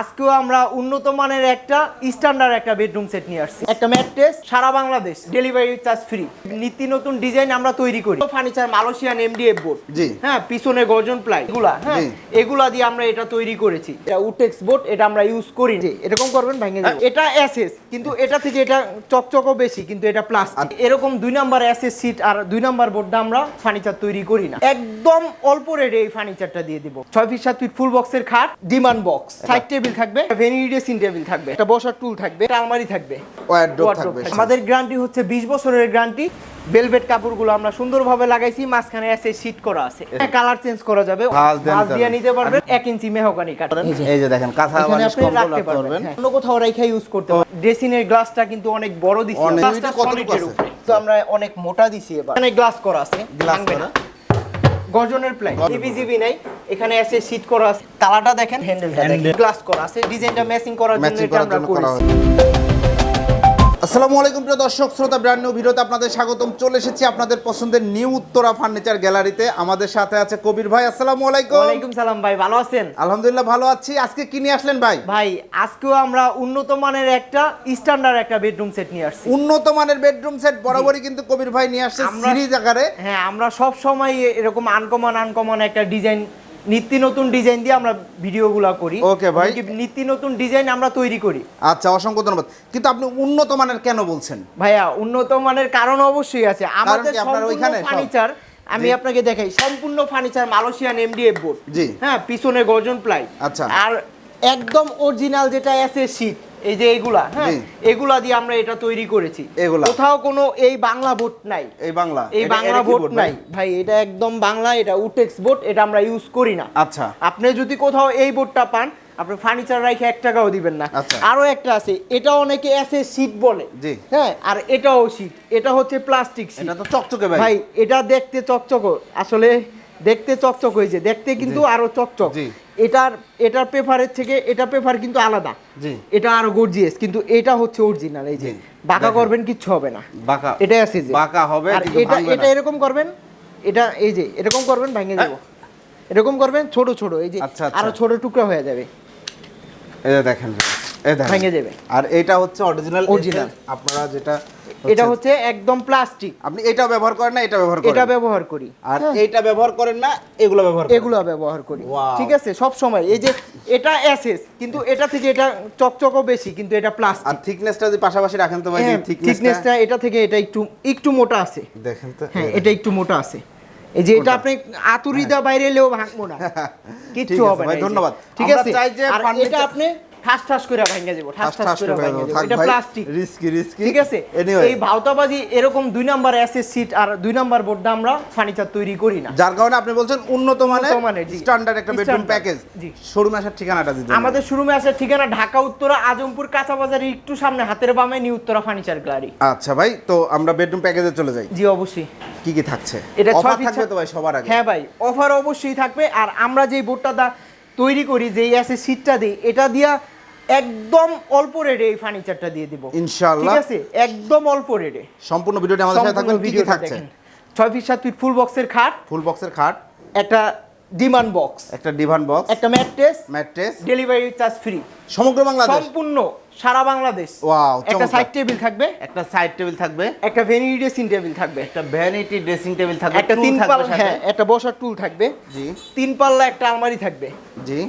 আজকেও আমরা উন্নত মানের একটা স্ট্যান্ডার্ড একটা বেডরুম সেট নিয়ে আসছি। একটা ম্যাট্রেস সারা বাংলাদেশ ডেলিভারি চার্জ ফ্রি নিত্য নতুন ডিজাইন আমরা তৈরি করি। ফার্নিচার মালয়েশিয়ান এমডিএফ বোর্ড জি। হ্যাঁ পিছনে গর্জন প্লাই। এগুলা হ্যাঁ এগুলা দিয়ে আমরা এটা তৈরি করেছি। এটা উটেক্স বোর্ড এটা আমরা ইউজ করি। জি, এরকম করবেন ভেঙে যাবে। এটা এসএস কিন্তু এটা থেকে এটা চকচকও বেশি কিন্তু এটা প্লাস্টিক এরকম দুই নাম্বার এসএস সিট আর দুই নাম্বার বোর্ডটা আমরা ফার্নিচার তৈরি করি না। একদম অল্প রেটে এই ফার্নিচারটা দিয়ে দিব। ছয় ফিট সাত ফিট ফুল বক্সের খাট ডিমান্ড বক্স সাইড টেবিল থাকবে ভেনিটি ড্রেসিং টেবিল থাকবে একটা বসার টুল থাকবে একটা আলমারি থাকবে। আমাদের গ্যারান্টি হচ্ছে 20 বছরের গ্যারান্টি ভেলভেট কাপড়গুলো আমরা সুন্দরভাবে লাগাইছি মাঝখানে এসে শীট করা আছে কালার চেঞ্জ করা যাবে ভাঁজ দিয়ে নিতে পারবেন। নিতে এক ইঞ্চি মেহগানি কাঠ এই যে। দেখেন কাঁথা বালিশ কম্বল রাখতে পারবেন হ্যাঁ। অন্য কোথাও রেখে ইউজ করতে পারবেন ড্রেসিং এর গ্লাসটা কিন্তু অনেক বড় দিছি গ্লাসটা কতটুকু আছে? তো আমরা অনেক মোটা দিছি এবার এখানে গ্লাস করা আছে গ্লাস করা। গর্জনের প্লাই জিবি নাই এখানে এসে সিট করা আছে তালাটা দেখেন হ্যান্ডেলটা দেখেন গ্লাস করা আছে ডিজাইনটা ম্যাচিং করার জন্য এটা আমরা করেছি। আসসালামু আলাইকুম প্রিয় দর্শক শ্রোতা ব্র্যান্ড নিউ ভিডিওতে আপনাদের স্বাগতম। চলে এসেছি আপনাদের পছন্দের নিউ উত্তরা ফার্নিচার গ্যালারিতে আমাদের সাথে আছে কবির ভাই আসসালামু আলাইকুম। ওয়ালাইকুম সালাম ভাই ভালো আছেন? আলহামদুলিল্লাহ ভালো আছি। আজকে কি নিয়ে আসলেন ভাই? ভাই আজকেও আমরা উন্নত মানের একটা স্ট্যান্ডার্ড একটা বেডরুম সেট নিয়ে আসছি। উন্নত মানের বেডরুম সেট বরাবরই কিন্তু কবির ভাই নিয়ে আসছে সিরিজ আকারে। হ্যাঁ আমরা সব সময় এরকম আনকমন আনকমন একটা ডিজাইন নিত্য নতুন ডিজাইন দিয়ে আমরা ভিডিওগুলো করি। ওকে ভাই। নিত্য নতুন ডিজাইন আমরা তৈরি করি। আচ্ছা অসংখ্য ধন্যবাদ। কিন্তু আপনি উন্নত মানের কেন বলছেন? ভাইয়া উন্নত মানের কারণ অবশ্যই আছে। আমাদের ওইখানে ফার্নিচার আমি আপনাকে দেখাই সম্পূর্ণ ফার্নিচার মালয়েশিয়ান এমডিএফ বোর্ড জি। হ্যাঁ পিছনে গজন প্লাই। আচ্ছা। আর একদম অরিজিনাল যেটা আছে শীট এই যে এগুলা হ্যাঁ? এগুলা দিয়ে আমরা এটা তৈরি করেছি। এগুলা? কোথাও কোনো এই বাংলা বোর্ড নাই। এই বাংলা। এই বাংলা বোর্ড নাই। ভাই? এটা একদম বাংলা এটা উটেক্স বোর্ড এটা আমরা ইউজ করি না। আচ্ছা। আপনি যদি কোথাও এই বোর্ডটা পান আপনি ফার্নিচার রাখে এক টাকাও দিবেন না। আচ্ছা। আরও একটা আছে এটা অনেকে এসে শীত বলে। হ্যাঁ আর এটাও শীট এটা হচ্ছে প্লাস্টিক শীট এটা তো চকচকে ভাই। ভাই এটা দেখতে চকচক আসলে দেখতে চকচক হয়েছে। দেখতে কিন্তু আরও চকচক। এটার এটার পেপারের থেকে এটা পেপার কিন্তু আলাদা। জি। এটা আরও গর্জিয়াস কিন্তু এটা হচ্ছে অরিজিনাল এই যে। বাঁকা করবেন কিচ্ছু হবে না। বাঁকা। এটাই আছে যে। বাঁকা হবে আর এটা এটা এরকম করবেন এটা এই যে এরকম করবেন ভেঙে যাব এরকম করবেন ছোট ছোট এই যে। আচ্ছা, আচ্ছা। আরও ছোট টুকরা হয়ে যাবে। এই দেখেন ভেঙে যাবে। আর এটা হচ্ছে অরিজিনাল Original। আপনারা যেটা এটা হচ্ছে একদম প্লাস্টিক আপনি এটা ব্যবহার করেন না এটা ব্যবহার করেন। এটা ব্যবহার করি। আর হ্যাঁ, এইটা ব্যবহার করেন না এগুলো ব্যবহার এগুলো ব্যবহার করি। ঠিক আছে? সব সময়। এই যে এটা এসএস কিন্তু এটা থেকে এটা চকচকও বেশি কিন্তু এটা আর থিকনেসটা যদি পাশাপাশি রাখেন তো ভাই থিকনেসটা থিকনেসটা এটা থেকে এটা একটু একটু মোটা আছে। দেখেন তো হ্যাঁ এটা একটু মোটা আছে। এই যে এটা আপনি আতুরি দা বাইরে এলেও ভাঙবো না। কিচ্ছু হবে না। ধন্যবাদ। ঠিক আছে? আর এটা আপনি ঠাস ঠাস করে ভেঙে যাব ঠাস ঠাস করে ভেঙে যাব। এটা প্লাস্টিক রিস্কি রিস্কি ঠিক আছে? এই ভাওতাবাজি এরকম দুই নাম্বার সিট আর দুই নাম্বার আমরা ফার্নিচার তৈরি করি না। যার কারণে আপনি বলছেন উন্নত মানের। স্ট্যান্ডার্ড একটা বেডরুম প্যাকেজ শোরুমে আসার ঠিকানাটা আমাদের শোরুমে আসার ঠিকানা ঢাকা উত্তরা আজমপুর কাঁচা বাজারের একটু সামনে হাতের বামে নিউ উত্তরা ফার্নিচার গ্যালারি আচ্ছা ভাই তো আমরা বেডরুম প্যাকেজে চলে যাই। জি অবশ্যই। কি কি থাকছে? এটা অফার থাকবে তো ভাই সবার আগে। হ্যাঁ ভাই অফার অবশ্যই থাকবে। আর আমরা যেই বোর্ডটা তৈরি করি যেই আছে সিটটা দিই এটা দিয়া একদম অল্প রেটে এই ফার্নিচারটা দিয়ে দিব। ইনশাআল্লাহ। ঠিক আছে? একদম অল্প রেটে সম্পূর্ণ ভিডিওটি আমাদের সাথে থাকবেন কি কি থাকছে? ছয় ফিট সাত ফিট ফুল বক্সের খাট। ফুল বক্সের খাট। একটা ডিমান্ড বক্স একটা ডিভান বক্স একটা mattress mattress delivery charge free সমগ্র বাংলাদেশ? সম্পূর্ণ সারা বাংলাদেশ। Wow, একটা সাইড টেবিল থাকবে। একটা সাইড টেবিল থাকবে। একটা ভেনিটি ড্রেসিং টেবিল থাকবে। একটা ভ্যানিটি ড্রেসিং টেবিল থাকবে। একটা তিন পাল্লা হ্যাঁ একটা বসার টুল থাকবে। জি। তিন পাল্লা একটা আলমারি থাকবে। জি।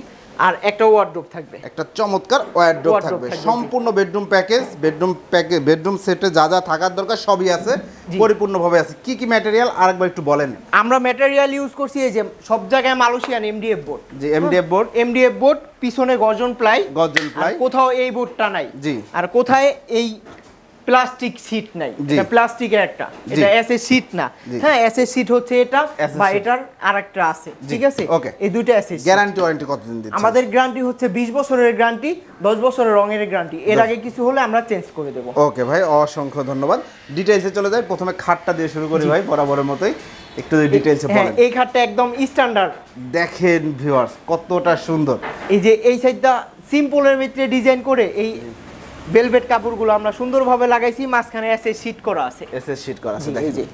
আর একটা ওয়ার্ডরোব থাকবে। একটা চমৎকার ওয়ারড্রোব থাকবে। সম্পূর্ণ bedroom package bedroom package bedroom সেটে যা যা থাকার দরকার সবই আছে। পরিপূর্ণভাবে আছে। কি কি ম্যাটেরিয়াল আরেকবার একটু বলেন। আমরা ম্যাটেরিয়াল ইউজ করছি এই যে সব জায়গায় মালয়েশিয়ান এমডিএফ বোর্ড যে এমডিএফ বোর্ড এমডিএফ বোর্ড পিছনে গর্জন প্লাই। গর্জন আর প্লাই কোথাও এই বোর্ডটা নাই। জি। আর কোথায় এই প্লাস্টিক সিট নাই। এটা প্লাস্টিকের একটা। এটা এসএ সিট না। হ্যাঁ এসএ সিট হচ্ছে এটা বা এটার আরেকটা আছে ঠিক আছে। এই দুইটা এসএ গ্যারান্টি ওয়ারেন্টি কতদিন দিচ্ছে? আমাদের গ্যারান্টি হচ্ছে 20 বছরের গ্যারান্টি 10 বছরের রঙের গ্যারান্টি এর আগে কিছু হলে আমরা চেঞ্জ করে দেব। ওকে ভাই অসংখ্য ধন্যবাদ। ডিটেইলসে চলে যাই। প্রথমে খাটটা দিয়ে শুরু করি ভাই বরাবরের মতোই। একটু ডিটেইলসে হ্যাঁ বলেন। এই খাটটা একদম স্ট্যান্ডার্ড দেখেন ভিউয়ার্স কতটা সুন্দর। এই যে এই সাইডটা সিম্পলের ভিতরে ডিজাইন করে এই ভেলভেট কাপড়গুলো আমরা সুন্দরভাবে লাগাইছি মাঝখানে এসে শীট করা আছে। এসে শীট করা আছে দেখেন।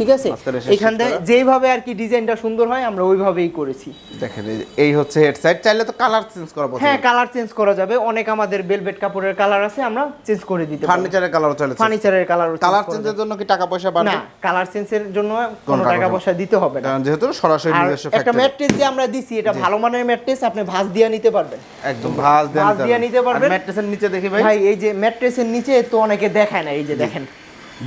ঠিক আছে? এখান থেকে। যেইভাবে আর কি ডিজাইনটা সুন্দর হয় আমরা ওইভাবেই করেছি। দেখেন এই হচ্ছে হেডসাইড চাইলে তো কালার চেঞ্জ করা হ্যাঁ কালার চেঞ্জ করা যাবে। অনেক আমাদের বেলভেট কাপড়ের কালার আছে আমরা চেঞ্জ করে দিতে পারি ফার্নিচারের কালারও চলে ফার্নিচারের কালার কালার চেঞ্জের জন্য কি টাকা পয়সা বাড়বে? না কালার চেঞ্জের জন্য কোনো টাকা পয়সা? দিতে হবে না। কারণ যেহেতু সরাসরি নিজস্ব একটা ফ্যাক্টরি ম্যাট্রেস যে আমরা দিছি এটা ভালো মানের ম্যাট্রেস আপনি ভাঁজ দিয়ে নিতে পারবেন। একদম ভাঁজ দিয়ে নিতে পারবেন। ম্যাট্রেসের নিচে দেখি ভাই। ভাই এই যে ম্যাট্রেসের নিচে তো অনেকে দেখায় না এই যে দেখেন।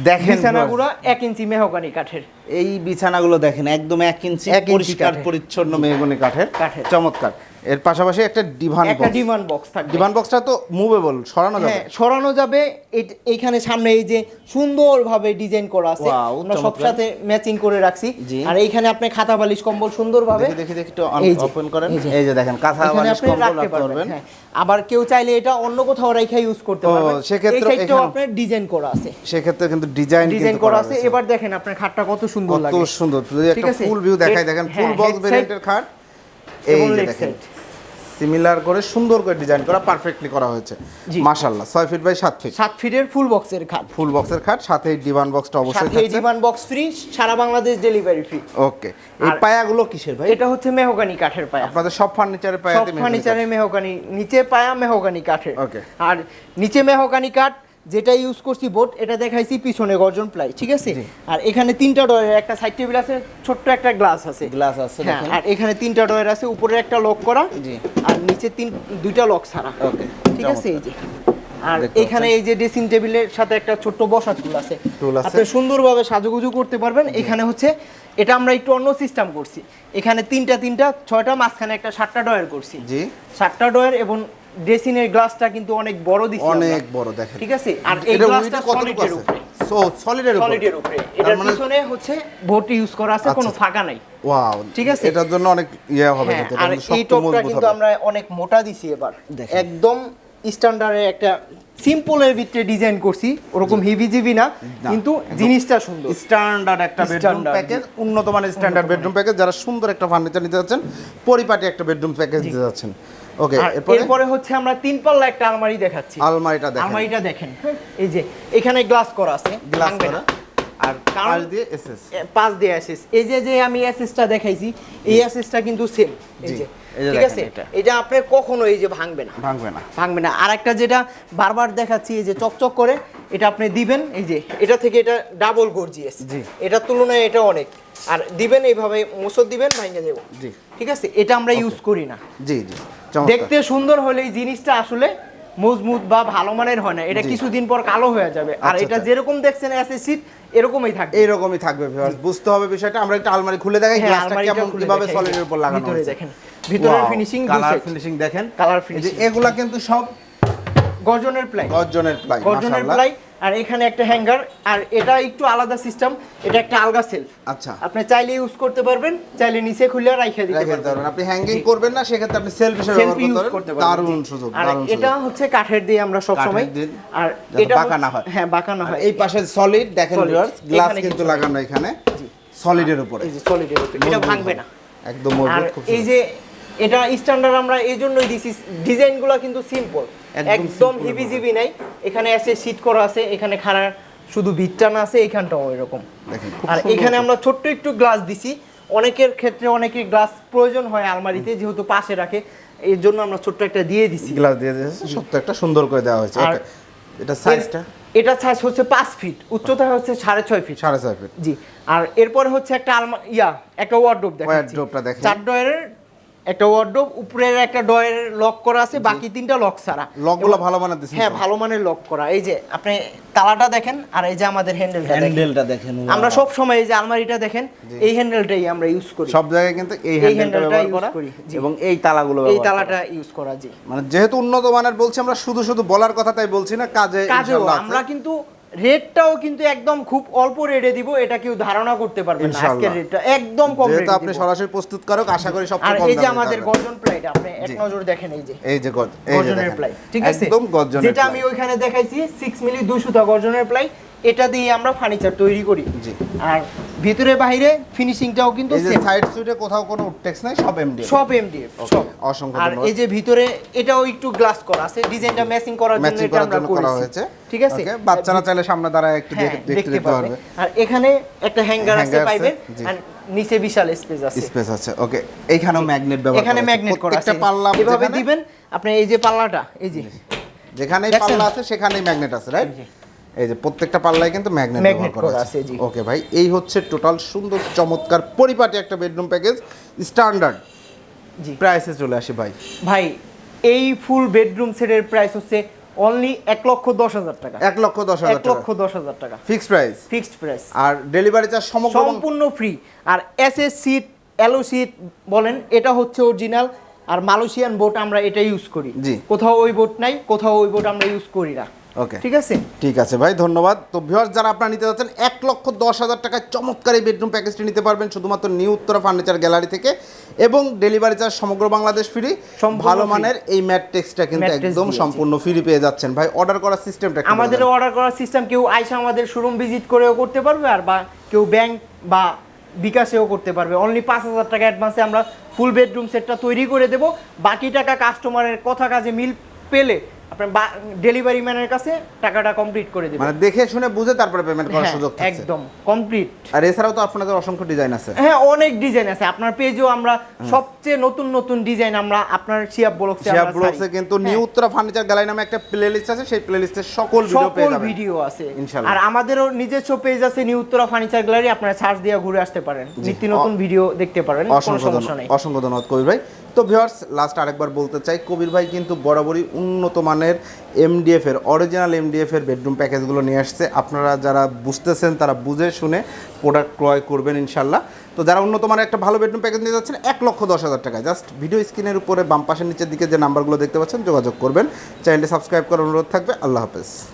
দেখেন বিছানাগুলো এক ইঞ্চি মেহগানি কাঠের। এই বিছানাগুলো দেখেন একদম এক ইঞ্চি পরিষ্কার পরিচ্ছন্ন মেহগনি কাঠের। কাঠের। চমৎকার। এর পাশাপাশি একটা ডিভান একটা ডিমান্ড বক্স থাকবে। ডিভান বক্সটা তো মুভেবল সরানো যাবে। হ্যাঁ সরানো যাবে। এইখানে সামনে এই যে সুন্দরভাবে ডিজাইন করা আছে আমরা সব সাথে ম্যাচিং করে রাখছি। আর এইখানে আপনি খাতা বালিশ কম্বল সুন্দরভাবে দেখি দেখি একটু ওপেন করেন। এই যে। দেখেন এখানে বালিশ কম্বল রাখতে পারবেন হ্যাঁ। আবার কেউ চাইলে এটা অন্য কোথাও রেখে ইউজ করতে পারবেন। সেক্ষেত্রে এখানে- আপনার ডিজাইন করা আছে। সেক্ষেত্রে কিন্তু ডিজাইন ডিজাইন করা আছে। এবার দেখেন আপনার খাটটা কত সুন্দর লাগে। কত সুন্দর একটা? ফুল ভিউ দেখাই দেখেন ফুল বক্স ভেরিয়েন্টের খাট। এই দেখেন সিমিলার করে সুন্দর করে ডিজাইন করা পারফেক্টলি করা হয়েছে। মাশাআল্লাহ 6 ফিট বাই 7 ফিট সাত ফিটের ফুল বক্সের খাট। ফুল বক্সের খাট সাথে ডিভান বক্সটা অবশ্যই সাথে থাকছে। ডিমান্ড বক্স ফ্রি সারা বাংলাদেশ ডেলিভারি ফ্রি ওকে এই পায়াগুলো কিসের ভাই? এটা হচ্ছে মেহগানি কাঠের পায়া। আপনাদের সব ফার্নিচারের সব পায়াতে ফার্নিচারে মেহগানি নিচে পায়া মেহগানি কাঠের। Okay. আর নিচে মেহগানি কাঠ যেটা ইউজ করছি বোর্ড এটা দেখাইছি পিছনে গর্জন প্লাই ঠিক আছে? আর এখানে তিনটা ডয়ের একটা সাইড টেবিল আছে ছোট্ট একটা গ্লাস আছে। গ্লাস আছে হ্যাঁ আর এখানে তিনটা ডয়ের আছে উপরে একটা লক করা। আর নিচে তিন দুইটা লক ছাড়া। ওকে ঠিক আছে? এই যে। আর এখানে এই যে ড্রেসিং টেবিলের সাথে একটা ছোট্ট বসার টুল আছে। টুল আছে। আপনি সুন্দরভাবে সাজুগুজু করতে পারবেন। এখানে হচ্ছে এটা আমরা একটু অন্য সিস্টেম করছি। এখানে তিনটা তিনটা ছয়টা মাঝখানে একটা সাতটা ডয়ার করছি। জি। সাতটা ডয়ার এবং ড্রেসিং এর গ্লাসটা কিন্তু অনেক বড় দিছি অনেক বড় দেখেন। ঠিক আছে? আর এই গ্লাসটা সলিডের আছে? উপরে। সো সলিডের উপরে। সলিডের উপরে। এটার মানে পিছনে হচ্ছে বোট ইউজ করা আছে কোনো আচ্ছা। ফাঁকা নাই। ওয়াও ঠিক আছে? এটার জন্য অনেক ইয়ে হবে হ্যাঁ, আর এই টপটা কিন্তু আমরা অনেক মোটা দিছি এবার। একদম স্ট্যান্ডার্ডের একটা সিম্পলের ভিতরে ডিজাইন করছি ওরকম হিভি জিবি না না, কিন্তু জিনিসটা সুন্দর। স্ট্যান্ডার্ড একটা বেডরুম প্যাকেজ উন্নত মানের স্ট্যান্ডার্ড বেডরুম প্যাকেজ যারা সুন্দর একটা ফার্নিচার নিতে যাচ্ছেন পরিপাটি একটা বেডরুম প্যাকেজ দিতে যাচ্ছেন। ওকে এরপরে? হচ্ছে আমরা তিন পাল্লা একটা আলমারি দেখাচ্ছি। আলমারিটা দেখেন আলমারিটা দেখেন হ্যাঁ, এই যে এখানে গ্লাস করা আছে গ্লাস করা। আর পাশ দিয়ে এসএস পাঁচ দিয়ে অ্যাসেস এই যে যে আমি অ্যাসেসটা দেখাইছি এই অ্যাসেসটা কিন্তু সেম এই যে ঠিক আছে? এটা। এটা আপনার কখনো এই যে ভাঙবে না। ভাঙবে না। ভাঙবে না। আর একটা যেটা বারবার দেখাচ্ছি এই যে চকচক করে এটা আপনি দিবেন এই যে এটা থেকে এটা ডাবল গর্জিয়াস জি। এটার তুলনায় এটা অনেক। আর দিবেন এইভাবে মুসর দিবেন ভাঙে দেবো। জি। ঠিক আছে? এটা আমরা ইউজ করি না। জি জি। দেখতে সুন্দর হলে এই জিনিসটা আসলে মজবুত বা ভালো মানের হয় না। এটা কিছুদিন পর কালো হয়ে যাবে। আর আচ্ছা, এটা আচ্ছা। যেরকম দেখছেন অ্যাসেস সিট এরকমই থাকবে। এইরকমই থাকবে ভিউয়ার্স বুঝতে হবে বিষয়টা। আমরা একটা আলমারি খুলে দেখাই হ্যাঁ, গ্লাসটা কেমন কীভাবে সলিডের উপর লাগানো হয়েছে। দেখেন। ভিতরের ফিনিশিং কালার ফিনিশিং দেখেন। কালার ফিনিশিং এগুলা কিন্তু সব গর্জনের প্লাই। গর্জনের প্লাই গর্জনের প্লাই। আর এখানে একটা হ্যাঙ্গার আর এটা একটু আলাদা সিস্টেম এটা একটা আলগা সেলফ। আচ্ছা। আপনি চাইলে ইউজ করতে পারবেন চাইলে নিচে খুলে রাইখে দিতে পারবেন। আপনি হ্যাঙ্গিং করবেন না সেক্ষেত্রে আপনি সেলফ হিসেবে ব্যবহার করতে পারবেন। দারুণ সুযোগ আর এটা হচ্ছে কাঠের দিয়ে আমরা সব সময় আর এটা বাঁকা না হয়। হ্যাঁ বাঁকা না হয়। এই পাশে সলিড দেখেন ভিউয়ার্স গ্লাস কিন্তু লাগানো এখানে সলিডের উপরে। এই যে সলিডের উপরে। এটা ভাঙবে না। একদম মজবুত খুব এই যে এটা স্ট্যান্ডার্ড আমরা এই জন্যই দিছি। ডিজাইনগুলো কিন্তু সিম্পল একদম একদম simple জিবি নাই। এখানে আছে সিট করা আছে এখানে খাড়া শুধু বিটটানা আছে এখানটাও এরকম। দেখেন আর এখানে আমরা ছোট্ট একটু গ্লাস দিছি। অনেকের ক্ষেত্রে অনেকের গ্লাস প্রয়োজন হয় আলমারিতে যেহেতু পাশে রাখে এর জন্য আমরা ছোট্ট একটা দিয়ে দিছি। গ্লাস দিয়ে দিয়েছে। সত্য একটা সুন্দর করে দেওয়া হয়েছে। এটা সাইজটা এটা সাইজ হচ্ছে পাঁচ ফিট উচ্চতা হচ্ছে সাড়ে ছয় ফিট সাড়ে ছয় ফিট জি। আর এরপরে হচ্ছে একটা আলমা ইয়া একটা ওয়ার্ডরোব দেখাচ্ছি। Wardrobe টা দেখেন। চার ডয়ের একটা ওয়ার্ডরোব উপরের একটা ডয়ের লক করা আছে বাকি তিনটা লক ছাড়া। লকগুলো ভালো মানের হ্যাঁ ভালো মানের লক করা। এই যে আপনি তালাটা দেখেন আর এই যে আমাদের হ্যান্ডেলটা হ্যান্ডেলটা দেখেন আমরা সব সময় এই যে আলমারিটা দেখেন এই হ্যান্ডেলটাই আমরা ইউজ করি। সব জায়গায় কিন্তু এই হ্যান্ডেলটা ব্যবহার করা এবং এই তালাগুলো এই তালাটা ইউজ করা জি। মানে যেহেতু উন্নত মানের বলছি আমরা শুধু শুধু বলার কথা তাই বলছি না কাজে আছে। আমরা কিন্তু রেটটাও কিন্তু একদম খুব অল্প রেটে দিব এটা কেউ ধারণা করতে পারবে না। আজকের রেটটা একদম কম রেটে আপনি সরাসরি প্রস্তুত করক আশা করি সব আর এই যে আমাদের গর্জন প্লাইট আপনি এক নজর দেখেন এই যে। এই যে গজ এই যে গর্জনের। প্লাই ঠিক আছে? একদম গর্জনের যেটা আমি ওইখানে দেখাইছি 6 মিলি 200 টা গর্জনের প্লাই এটা দিয়ে আমরা ফার্নিচার তৈরি করি। জি। আর ভিতরে বাইরে ফিনিশিংটাও কিন্তু এই যে সাইড সুইটে কোথাও কোনো উডটেক্স নাই সব এমডি সব এমডিএফ সব। অসংখ্য আর এই যে ভিতরে এটাও একটু গ্লাস করা আছে ডিজাইনটা ম্যাচিং করার জন্য এটা আমরা করা হয়েছে। ঠিক আছে? বাচ্চারা চাইলে সামনে দাঁড়ায় একটু হ্যাঁ, দেখতে দেখতে পারবে। আর এখানে একটা হ্যাঙ্গার আছে পাইবেন আর নিচে বিশাল স্পেস আছে। স্পেস আছে ওকে এইখানেও ম্যাগনেট ব্যবহার এখানে ম্যাগনেট করা আছে। প্রত্যেকটা পাল্লা এভাবে দিবেন আপনি এই যে পাল্লাটা এই যে। দেখছেন? পাল্লা আছে সেখানেই ম্যাগনেট আছে রাইট। এই যে প্রত্যেকটা পাল্লায় কিন্তু ম্যাগনেট ব্যবহার করা আছে, জি। ওকে ভাই এই হচ্ছে টোটাল সুন্দর চমৎকার পরিপাটি একটা বেডরুম প্যাকেজ স্ট্যান্ডার্ড জি। প্রাইসে চলে আসে ভাই। ভাই এই ফুল বেডরুম সেটের প্রাইস হচ্ছে অনলি এক লক্ষ দশ হাজার টাকা। এক লক্ষ দশ হাজার এক লক্ষ দশ হাজার টাকা। ফিক্সড প্রাইস ফিক্সড প্রাইস আর ডেলিভারি চার্জ সমগ্র সম্পূর্ণ ফ্রি আর এস এস সিট এলো সিট বলেন এটা হচ্ছে অরিজিনাল আর মালয়েশিয়ান বোট আমরা এটা ইউজ করি। জি। কোথাও ওই বোট নাই কোথাও ওই বোট আমরা ইউজ করি না। ওকে ঠিক আছে? ঠিক আছে ভাই ধন্যবাদ। তো ভিউয়ার্স যারা আপনারা নিতে যাচ্ছেন এক লক্ষ দশ হাজার টাকায় চমৎকার এই বেডরুম প্যাকেজটি নিতে পারবেন শুধুমাত্র নিউ উত্তরা ফার্নিচার গ্যালারি থেকে এবং ডেলিভারি চার্জ সমগ্র বাংলাদেশ ফ্রি ভালো মানের এই ম্যাট্রিক্সটা কিন্তু একদম সম্পূর্ণ ফ্রি পেয়ে যাচ্ছেন। ভাই অর্ডার করার সিস্টেমটা আমাদের অর্ডার করার সিস্টেম কেউ আইসা আমাদের শোরুম ভিজিট করেও করতে পারবে আর বা কেউ ব্যাংক বা বিকাশেও করতে পারবে। অনলি পাঁচ হাজার টাকা অ্যাডভান্সে আমরা ফুল বেডরুম সেটটা তৈরি করে দেব। বাকি টাকা কাস্টমারের কথা কাজে মিল পেলে আপনার ডেলিভারি ম্যানের কাছে টাকাটা কমপ্লিট করে দেবে। মানে দেখে শুনে বুঝে তারপরে পেমেন্ট করার হ্যাঁ, সুযোগ থাকছে। একদম কমপ্লিট আর এছাড়াও তো আপনাদের অসংখ্য ডিজাইন আছে। হ্যাঁ অনেক ডিজাইন আছে। আপনার পেজও আমরা সবচেয়ে নতুন নতুন ডিজাইন আমরা আপনার শিয়াব ব্লগসে শিয়া আমরা ব্লগসে কিন্তু নিউ উত্তরা ফার্নিচার গ্যালারি নামে একটা প্লেলিস্ট আছে সেই প্লেলিস্টের সকল ভিডিও পেয়ে যাবেন। সকল ভিডিও আছে। ইনশাল্লাহ। আর আমাদেরও নিজস্ব পেজ আছে নিউ উত্তরা ফার্নিচার গ্যালারি আপনারা সার্চ দিয়ে ঘুরে আসতে পারেন। নিত্য নতুন ভিডিও দেখতে পারেন কোনো সমস্যা নেই। অসংখ্য ধন্যবাদ কবির ভাই। তো ভিউয়ার্স লাস্ট আরেকবার বলতে চাই কবির ভাই কিন্তু বরাবরই উন্নত মানের এমডিএফ এর অরিজিনাল এমডিএফ এর বেডরুম প্যাকেজগুলো নিয়ে আসছে। আপনারা যারা বুঝতেছেন তারা বুঝে শুনে প্রোডাক্ট ক্রয় করবেন ইনশাল্লাহ। তো যারা উন্নত মানের একটা ভালো বেডরুম প্যাকেজ নিয়ে যাচ্ছেন এক লক্ষ দশ হাজার টাকা। জাস্ট ভিডিও স্ক্রিনের উপরে বাম পাশের নিচের দিকে যে নাম্বারগুলো দেখতে পাচ্ছেন, যোগাযোগ করবেন। চ্যানেলটি সাবস্ক্রাইব করার অনুরোধ থাকবে। আল্লাহ হাফেজ।